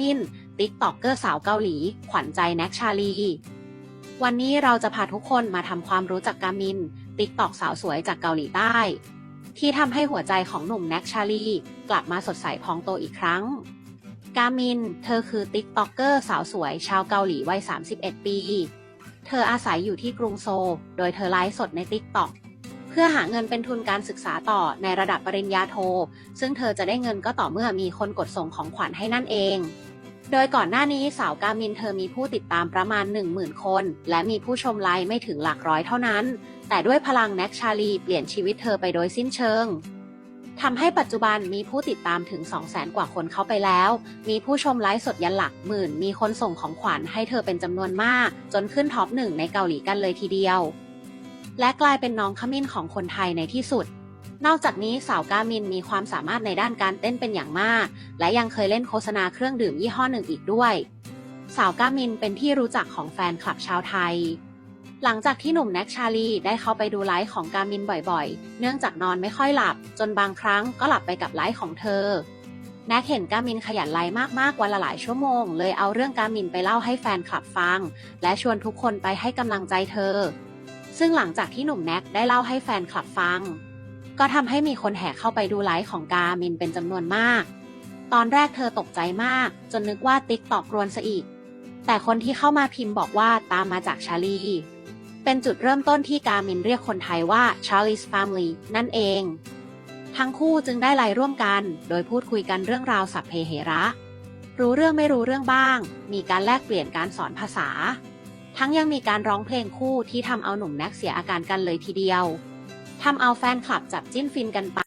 มิน ติ๊กต็อกเกอร์สาวเกาหลี ขวัญใจแน็กชาลี วันนี้เราจะพาทุกคนมาทำความรู้จักกามิน ติ๊กต็อกสาวสวยจากเกาหลีใต้ ที่ทำให้หัวใจของหนุ่มแน็กชาลี กลับมาสดใสพองโตอีกครั้ง กามิน เธอคือติ๊กต็อกเกอร์สาวสวยชาวเกาหลีวัย 31 ปี เธออาศัยอยู่ที่กรุงโซล โดยเธอไลฟ์สดในติ๊กต็อก เพื่อหาเงินเป็นทุนการศึกษาต่อในระดับปริญญาโท ซึ่งเธอจะได้เงินก็ต่อเมื่อมีคนกดส่งของขวัญให้นั่นเอง โดยก่อนหน้านี้สาวกามินเธอมีผู้ติดตามประมาณ 10,000 คน และมีผู้ชมไลฟ์ไม่ถึงหลักร้อยเท่านั้น แต่ด้วยพลังแน็กชาลีเปลี่ยนชีวิตเธอไปโดยสิ้นเชิงทำให้ปัจจุบันมีผู้ติดตามถึง 200,000 กว่าคนเข้าไปแล้ว มีผู้ชมไลฟ์สดยันหลักหมื่น มีคนส่งของขวัญให้เธอเป็นจำนวนมาก จนขึ้นท็อปหนึ่งในเกาหลีกันเลยทีเดียว และกลายเป็นน้องขมิ้นของคนไทยในที่สุด นอกจากนี้สาวกามินมีความสามารถในด้านการเต้นเป็นอย่างมาก และยังเคยเล่นโฆษณาเครื่องดื่มยี่ห้อหนึ่งอีกด้วย สาวกามินเป็นที่รู้จักของแฟนคลับชาวไทย หลังจากที่หนุ่มแน็กชาลีได้เข้าไปดูไลฟ์ของกามินบ่อยๆ เนื่องจากนอนไม่ค่อยหลับ จนบางครั้งก็หลับไปกับไลฟ์ของเธอแน็กเห็นกามินขยันไลฟ์มากๆวันละหลายชั่วโมง เลยเอาเรื่องกามินไปเล่าให้แฟนคลับฟัง และชวนทุกคนไปให้กำลังใจเธอ ซึ่งหลังจากที่หนุ่มแน็กได้เล่าให้แฟนคลับฟัง ก็ทำให้มีคนแห่เข้าไปดูไลฟ์ของกาเมินเป็นจำนวนมาก ตอนแรกเธอตกใจมาก จนนึกว่าติ๊กตอกรวนซะอีก แต่คนที่เข้ามาพิมพ์บอกว่าตามมาจากชาลีเป็นจุดเริ่มต้นที่กาเมินเรียกคนไทยว่า Charlie's Family นั่นเอง ทั้งคู่จึงได้ไลฟ์ร่วมกัน โดยพูดคุยกันเรื่องราวสัพเพเหระ รู้เรื่องไม่รู้เรื่องบ้าง มีการแลกเปลี่ยนการสอนภาษา ทั้งยังมีการร้องเพลงคู่ที่ทำเอาหนุ่มแน็กเสียอาการกันเลยทีเดียวทำเอาแฟนคลับจับจิ้นฟินกันไป